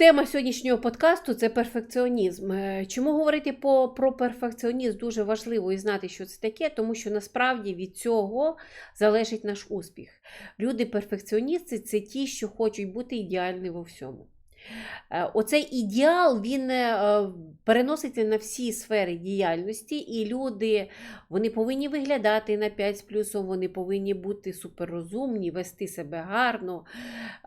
Тема сьогоднішнього подкасту це перфекціонізм. Е, Чому говорити по, про перфекціонізм дуже важливо і знати, що це таке, тому що насправді від цього залежить наш успіх. Люди-перфекціоністи це ті, що хочуть бути ідеальні во всьому. Е, Оцей ідеал він е, переноситься на всі сфери діяльності, і люди вони повинні виглядати на 5 з плюсом, вони повинні бути суперрозумні, вести себе гарно,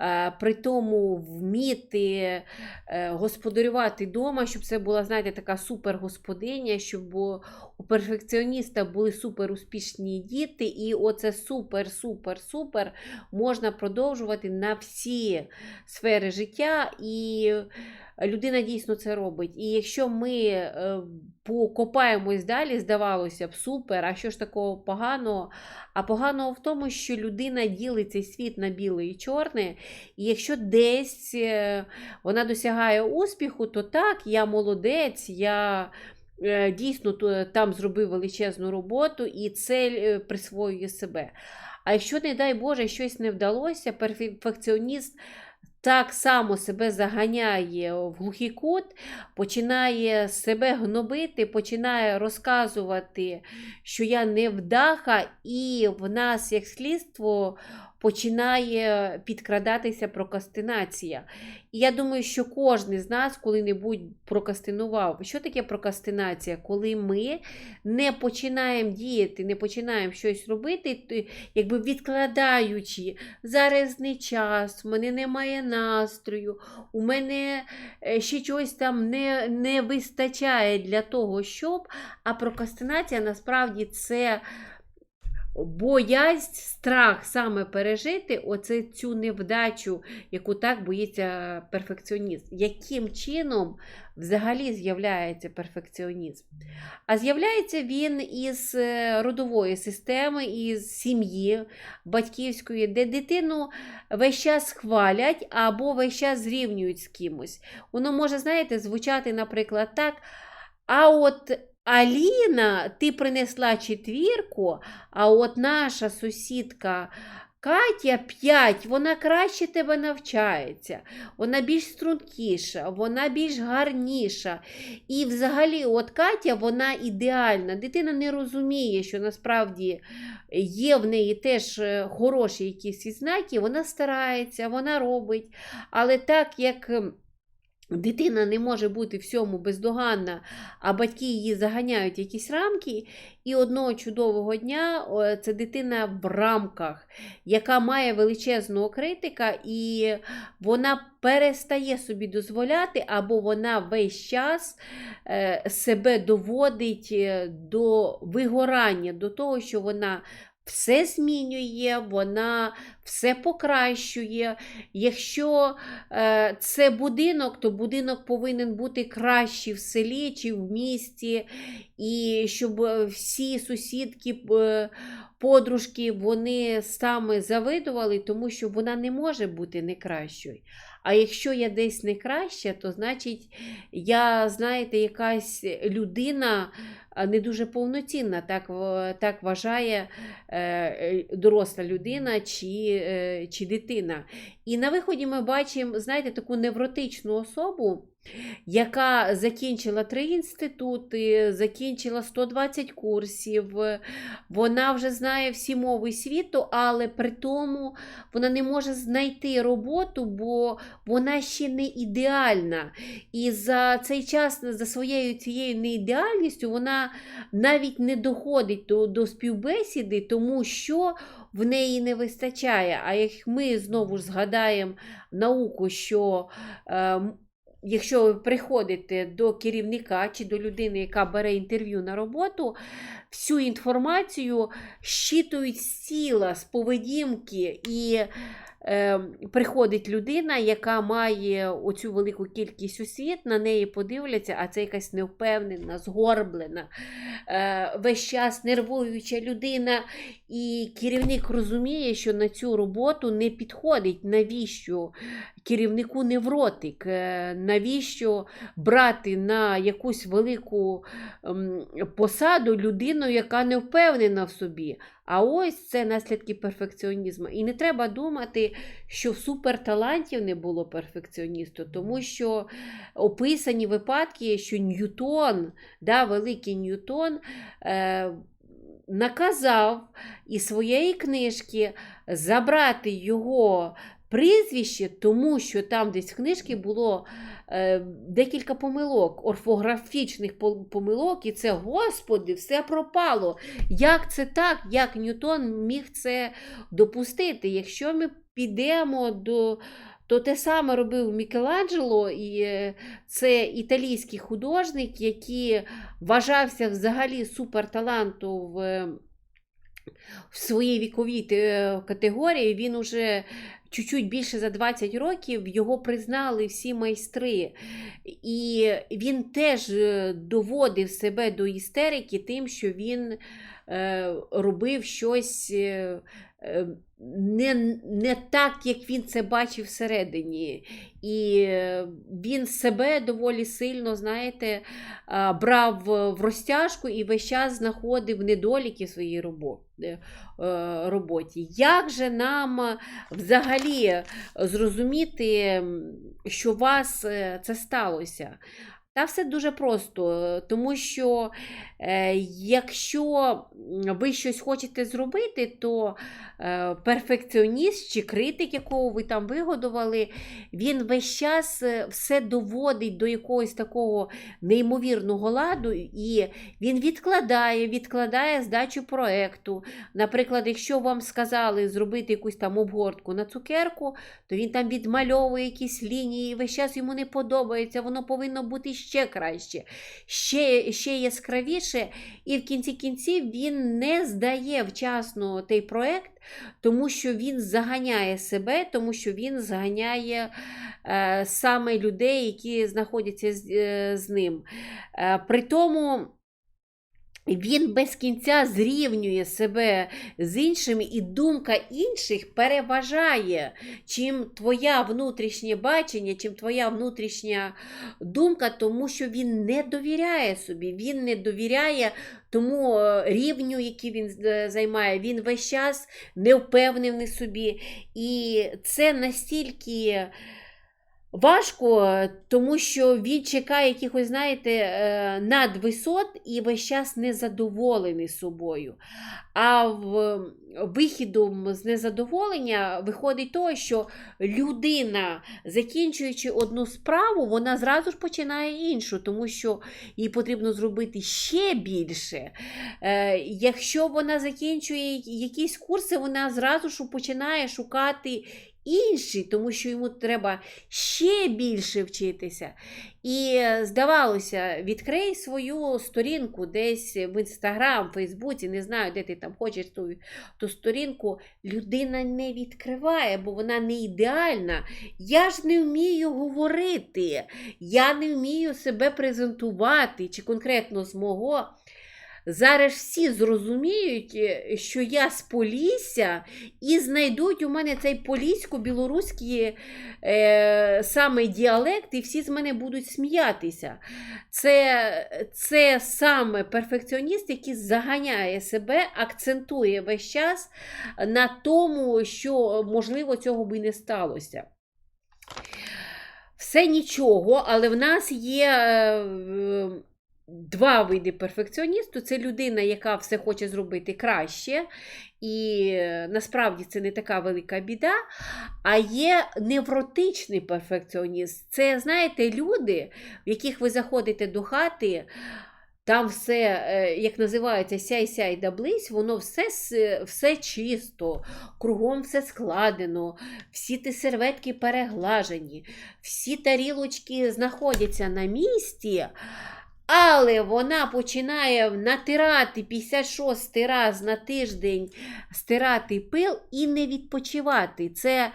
е, при тому вміти е, господарювати вдома, щоб це була, знаєте, така супергосподиня, щоб у перфекціоніста були суперуспішні діти, і оце супер, супер, супер можна продовжувати на всі сфери життя. І людина дійсно це робить. І якщо ми е, покопаємось далі, здавалося б, супер, а що ж такого поганого? А поганого в тому, що людина ділить цей світ на біле і чорне, і якщо десь е, вона досягає успіху, то так, я молодець, я. е, Дійсно, там зробив величезну роботу і це е, присвоює себе. А якщо, не дай Боже, щось не вдалося, перфекціоніст так само себе заганяє в глухий кут, починає себе гнобити, починає розказувати, що я невдаха, і в нас, як слідство, починає підкрадатися прокрастинація. І я думаю, що кожен з нас коли-небудь прокастинував. Що таке прокрастинація? Коли ми не починаємо діяти, не починаємо щось робити, якби відкладаючи зараз не час, в мене немає настрою, у мене е, ще чогось там не, не вистачає для того, щоб. А прокрастинація насправді це боязнь, страх саме пережити оце цю невдачу, яку так боїться перфекціоніст. Яким чином взагалі з'являється перфекціонізм? А з'являється він із е, родової системи, із сім'ї батьківської, де дитину весь час хвалять або весь час зрівнюють з кимось. Воно може, знаєте, звучати, наприклад, так. А от Аліна, ти принесла четвірку, а от наша сусідка Катя 5, вона краще тебе навчається, вона більш стрункіша, вона більш гарніша. І взагалі, от Катя, вона ідеальна. Дитина не розуміє, що насправді є в неї теж е, хороші якісь відзнаки, вона старається, вона робить. Але так як. Дитина не може бути всьому бездоганна, а батьки її заганяють якісь рамки. І одного чудового дня це дитина в рамках, яка має величезного критика, і вона перестає собі дозволяти, або вона весь час е, себе доводить е, до вигорання, до того, що вона все змінює, вона все покращує. Якщо е, це будинок, то будинок повинен бути кращий в селі чи в місті, і щоб е, всі сусідки, е, подружки, вони саме завидували, тому що вона не може бути не кращою. А якщо я десь не краща, то значить я, знаєте, якась людина не дуже повноцінна, так, так вважає е, е, доросла людина чи, е, чи дитина. І на виході ми бачимо, знаєте, таку невротичну особу, яка закінчила три інститути, закінчила 120 курсів, вона вже знає всі мови світу, але при тому вона не може знайти роботу, бо вона ще не ідеальна. І за цей час, за своєю цією неідеальністю, вона навіть не доходить до, до співбесіди, тому що в неї не вистачає. А як ми знову ж згадаємо науку, що е, м, якщо ви приходите до керівника чи до людини, яка бере інтерв'ю на роботу, всю інформацію щитують з тіла, з поведінки і. Е, приходить людина, яка має оцю велику кількість освіт, на неї подивляться, а це якась невпевнена, згорблена, е, весь час нервуюча людина. І керівник розуміє, що на цю роботу не підходить. Навіщо керівнику невротик? Е, Навіщо брати на якусь велику ем, посаду людину, яка не впевнена в собі? А ось це наслідки перфекціонізму. І не треба думати, що в суперталантів не було перфекціоністу, тому що описані випадки, що Ньютон, да, великий Ньютон, е, наказав із своєї книжки забрати його прізвище, тому що там десь в книжці було е, декілька помилок, орфографічних помилок, і це, господи, все пропало. Як це так? Як Ньютон міг це допустити? Якщо ми підемо до. То те саме робив Мікеланджело, і е, це італійський художник, який вважався взагалі суперталантом в, в своїй віковій е, категорії. Він уже чуть-чуть більше за 20 років його признали всі майстри. І він теж е, доводив себе до істерики тим, що він е, робив щось. Е, е, Не, не так, як він це бачив всередині. І е, він себе доволі сильно, знаєте, брав в розтяжку і весь час знаходив недоліки в своїй е, е, роботі. Як же нам е, взагалі зрозуміти, що у вас е, це сталося? Та все дуже просто, тому що е, якщо ви щось хочете зробити, то е, перфекціоніст чи критик, якого ви там вигодували, він весь час е, все доводить до якогось такого неймовірного ладу, і він відкладає, відкладає здачу проекту. Наприклад, якщо вам сказали зробити якусь там обгортку на цукерку, то він там відмальовує якісь лінії, весь час йому не подобається, воно повинно бути ще краще, ще, ще яскравіше. І в кінці кінців він не здає вчасно той проект, тому що він заганяє себе, тому що він заганяє е, саме людей, які знаходяться з, е, з ним. Е, при тому він без кінця зрівнює себе з іншими, і думка інших переважає, чим твоя внутрішнє бачення, чим твоя внутрішня думка, тому що він не довіряє собі, він не довіряє тому е, рівню, який він е, займає. Він весь час не впевнений собі. І це настільки. Важко, тому що він чекає якихось, знаєте, е, надвисот і весь час незадоволений собою. А в вихідом з незадоволення виходить то, що людина, закінчуючи одну справу, вона зразу ж починає іншу, тому що їй потрібно зробити ще більше. Е, Якщо вона закінчує якісь курси, вона зразу ж починає шукати інший, тому що йому треба ще більше вчитися. І е, здавалося, відкрий свою сторінку десь в інстаграм, Фейсбуці, не знаю, де ти там хочеш ту, ту сторінку. Людина не відкриває, бо вона не ідеальна. Я ж не вмію говорити, я не вмію себе презентувати, чи конкретно з мого. Зараз всі зрозуміють, е, що я з Полісся, і знайдуть у мене цей полісько-білоруський е, саме діалект, і всі з мене будуть сміятися. Це, це саме перфекціоніст, який заганяє себе, акцентує весь час на тому, що, можливо, цього би не сталося. Все нічого, але в нас є. е, Два види перфекціоністу це людина, яка все хоче зробити краще, і е, насправді це не така велика біда. А є невротичний перфекціоніст. Це, знаєте, люди, в яких ви заходите до хати, там все, е, як називається, сяй сяй да близь, воно все, все чисто, кругом все складено, всі ті серветки переглажені, всі тарілочки знаходяться на місці. Але вона починає натирати 56 раз на тиждень стирати пил і не відпочивати. Це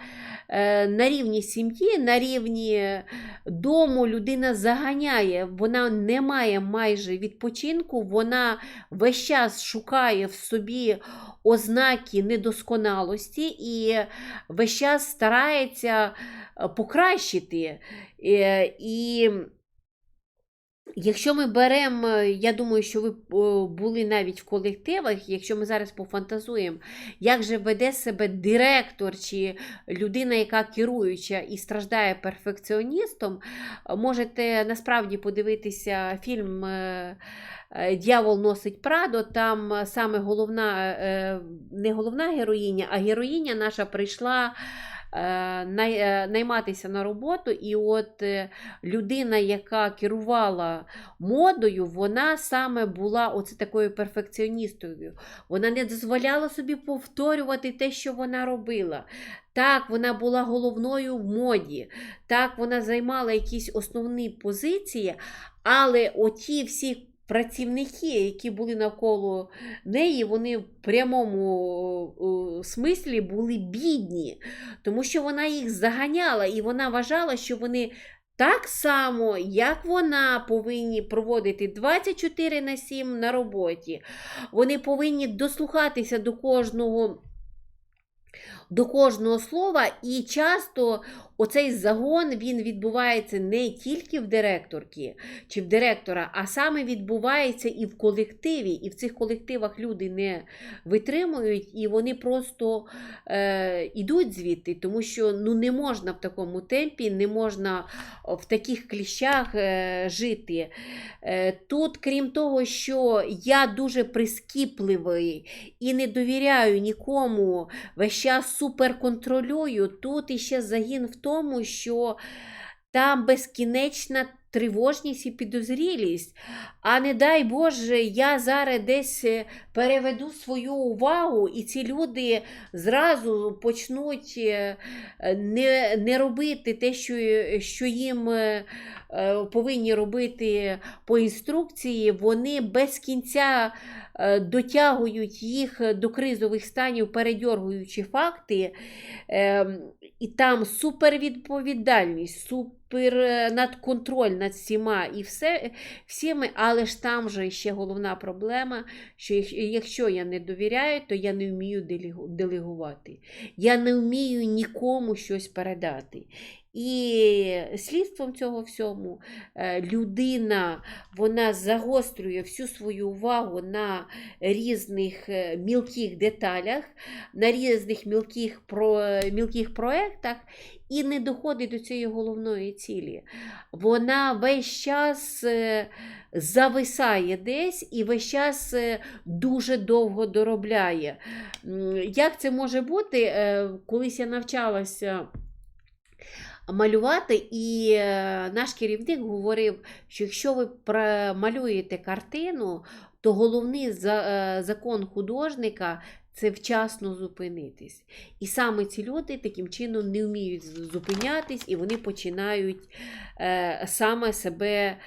е, на рівні сім'ї, на рівні дому людина заганяє, вона не має майже відпочинку, вона весь час шукає в собі ознаки недосконалості і весь час старається е, покращити. Е, І Якщо ми беремо, я думаю, що ви були навіть в колективах, якщо ми зараз пофантазуємо, як же веде себе директор чи людина, яка керуюча і страждає перфекціоністом, можете насправді подивитися фільм е, е, Д'явол носить Прадо. Там саме головна, е, не головна героїня, а героїня наша прийшла. Е, е, Найматися на роботу, і от е, людина, яка керувала модою, вона саме була оце такою перфекціоністою. Вона не дозволяла собі повторювати те, що вона робила. Так, вона була головною в моді, так, вона займала якісь основні позиції, але оті всі працівники, які були навколо неї, вони в прямому е, смислі були бідні, тому що вона їх заганяла, і вона вважала, що вони так само, як вона, повинні проводити 24 на 7 на роботі. Вони повинні дослухатися до кожного. До кожного слова, і часто оцей загон він відбувається не тільки в директорки чи в директора, а саме відбувається і в колективі. І в цих колективах люди не витримують, і вони просто е, йдуть звідти, тому що ну, не можна в такому темпі, не можна в таких кліщах е, жити. Е, тут, крім того, що я дуже прискіпливий і не довіряю нікому, весь час суперконтролюю, тут іще загін в тому, що там безкінечна тривожність і підозрілість. А не дай Боже, я зараз десь е, переведу свою увагу, і ці люди зразу почнуть е, не, не робити те, що, що їм е, е, повинні робити по інструкції, вони без кінця е, дотягують їх до кризових станів, передьоргуючи факти. І там супервідповідальність, супер е, надконтроль над всіма і все, всіми, але ж там же ще головна проблема, що якщо я не довіряю, то я не вмію делегувати. Я не вмію нікому щось передати. І слідством цього всьому е, людина вона загострює всю свою увагу на різних е, мілких деталях, на різних мілких, про, мілких проєктах і не доходить до цієї головної цілі. Вона весь час е, зависає десь і весь час е, дуже довго доробляє. Як це може бути? Е, Колись я навчалася малювати, і наш керівник говорив, що якщо ви малюєте картину, то головний закон художника це вчасно зупинитись. І саме ці люди таким чином не вміють зупинятись, і вони починають е, саме себе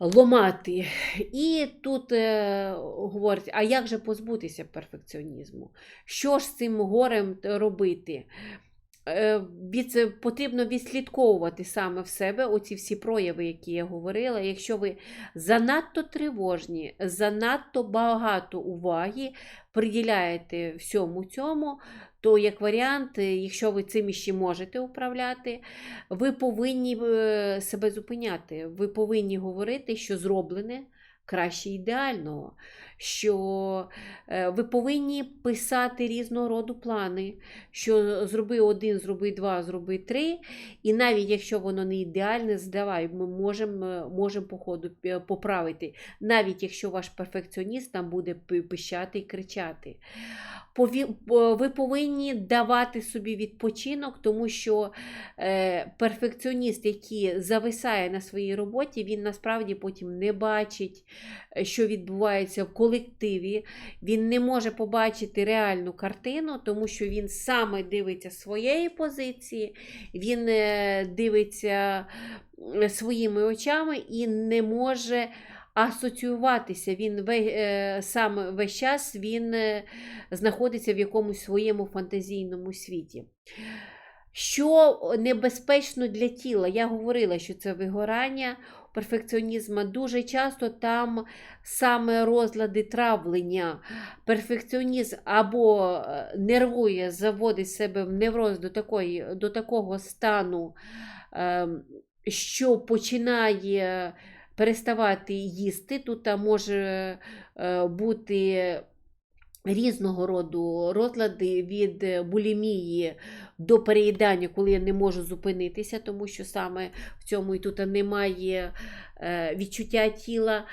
ломати. І тут е, говорять, а як же позбутися перфекціонізму? Що ж з цим горем робити? Е, від, потрібно відслідковувати саме в себе оці всі прояви, які я говорила. Якщо ви занадто тривожні, занадто багато уваги приділяєте всьому цьому, то як варіант, е, якщо ви цим ще можете управляти, ви повинні е, себе зупиняти. Ви повинні говорити, що зроблене краще ідеального. Що е, ви повинні писати різного роду плани, що зроби один, зроби два, зроби три. І навіть якщо воно не ідеальне, здавай, ми можемо е, можем по ходу е, поправити. Навіть якщо ваш перфекціоніст там буде пищати і кричати. Ви повинні давати собі відпочинок, тому що перфекціоніст, який зависає на своїй роботі, він насправді потім не бачить, що відбувається в колективі. Він не може побачити реальну картину, тому що він саме дивиться своєї позиції, він е, дивиться е, своїми очами і не може асоціюватися. Він е, сам весь час він знаходиться в якомусь своєму фантазійному світі. Що небезпечно для тіла? Я говорила, що це вигорання перфекціонізму. Дуже часто там саме розлади травлення. Перфекціонізм або е, нервує, заводить себе в невроз до, такої, до такого стану, ем, що починає переставати їсти. Тут може е, бути різного роду розлади від е, булімії до переїдання, коли я не можу зупинитися, тому що саме в цьому і тут немає е, відчуття тіла.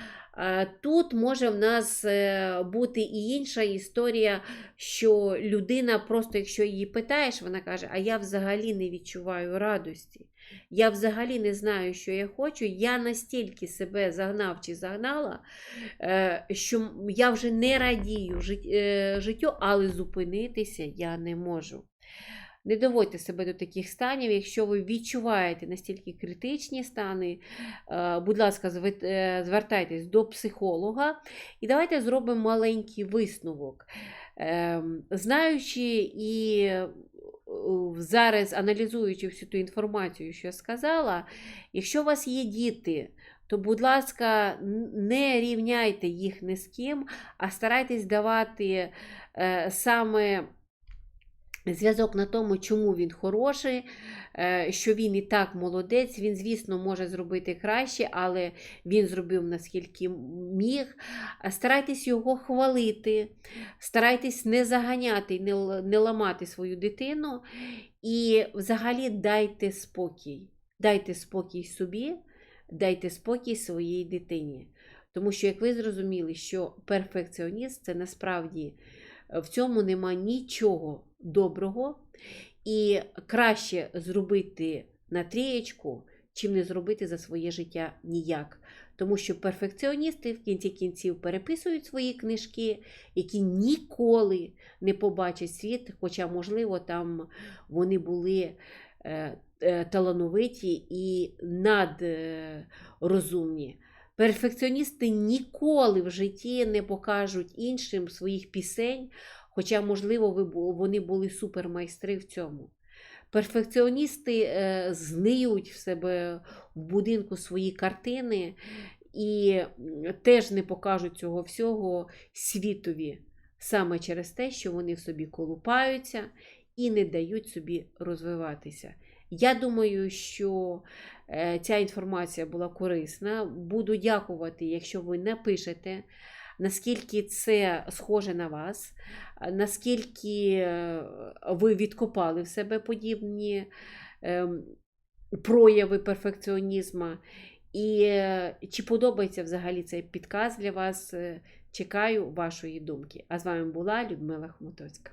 Тут може в нас е, бути і інша історія, що людина, просто якщо її питаєш, вона каже: А я взагалі не відчуваю радості. Я взагалі не знаю, що я хочу. Я настільки себе загнав чи загнала, е, що я вже не радію е, життю, але зупинитися я не можу. Не доводьте себе до таких станів. Якщо ви відчуваєте настільки критичні стани, е, будь ласка, звертайтесь до психолога. І давайте зробимо маленький висновок. Ем, Знаючи і зараз аналізуючи всю ту інформацію, що я сказала, якщо у вас є діти, то, будь ласка, не рівняйте їх ні з ким, а старайтесь давати е, саме зв'язок на тому, чому він хороший, е, що він і так молодець. Він, звісно, може зробити краще, але він зробив наскільки міг. Старайтесь його хвалити, старайтесь не заганяти, не, не ламати свою дитину. І взагалі дайте спокій. Дайте спокій собі, дайте спокій своїй дитині. Тому що, як ви зрозуміли, що перфекціоніст це насправді в цьому нема нічого доброго, і краще зробити на трієчку, чим не зробити за своє життя ніяк. Тому що перфекціоністи в кінці кінців переписують свої книжки, які ніколи не побачать світ, хоча, можливо, там вони були е, е, талановиті і надрозумні. Перфекціоністи ніколи в житті не покажуть іншим своїх пісень, хоча, можливо, вони були супермайстри в цьому. Перфекціоністи е, зниють в себе в будинку свої картини і теж не покажуть цього всього світові, саме через те, що вони в собі колупаються і не дають собі розвиватися. Я думаю, що е, ця інформація була корисна. Буду дякувати, якщо ви напишете, наскільки це схоже на вас, наскільки е, ви відкопали в себе подібні ем, прояви перфекціонізму, і е, чи подобається взагалі цей підказ для вас. Е, Чекаю вашої думки. А з вами була Людмила Хмутоцька.